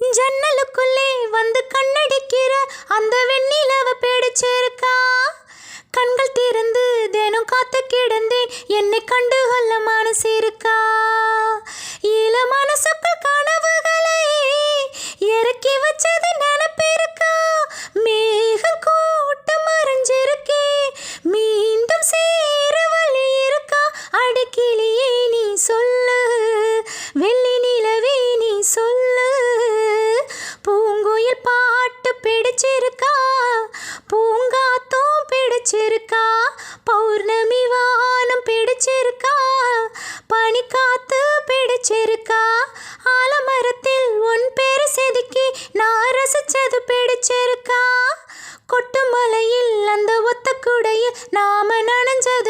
ஜன்னலுக்குள்ளே வந்து கண்ணடிக்கிற அந்த வெண்ணிலவ பிடிச்சிருக்கா கண்கள் திறந்து தினம் காத்து கிடந்தேன். என்னை கண்டு கொள்ள மனசு பிடிச்சிருக்கா பௌர்ணமி வானம் பிடிச்சிருக்கா? பனி காத்து பிடிச்சிருக்கா? ஆலமரத்தில் உன் பேரு செதுக்கி நான் ரசிச்சது பிடிச்சிருக்கா? கொட்டு மலையில் அந்த ஒத்த குடையில் நாம நனைஞ்சது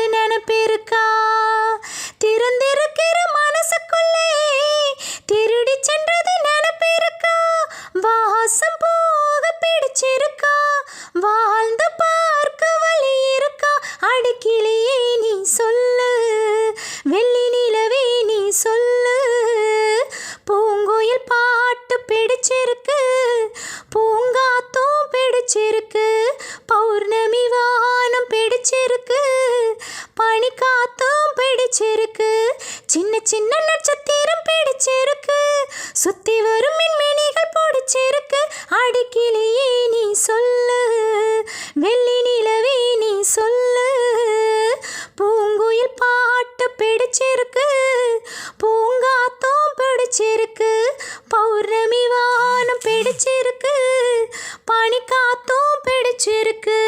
காடு கிளியே நீ சொல்லு வெள்ளி நிலவே நீ சொல்லு. பூங்கோயில் பாட்டு பிடிச்சிருக்கு பூங்காத்தும் பிடிச்சிருக்கு பௌர்ணமி வானம் பிடிச்சிருக்கு பனிக்காத்தும் பிடிச்சிருக்கு சின்ன சின்ன நட்சத்திரம் பிடிச்சிருக்கு சுத்தி வரும் மின்மினிகள் பிடிச்சிருக்கு. அடிக்கிளியே நீ சொல்லு காத்தும் பிடிச்சிருக்கு.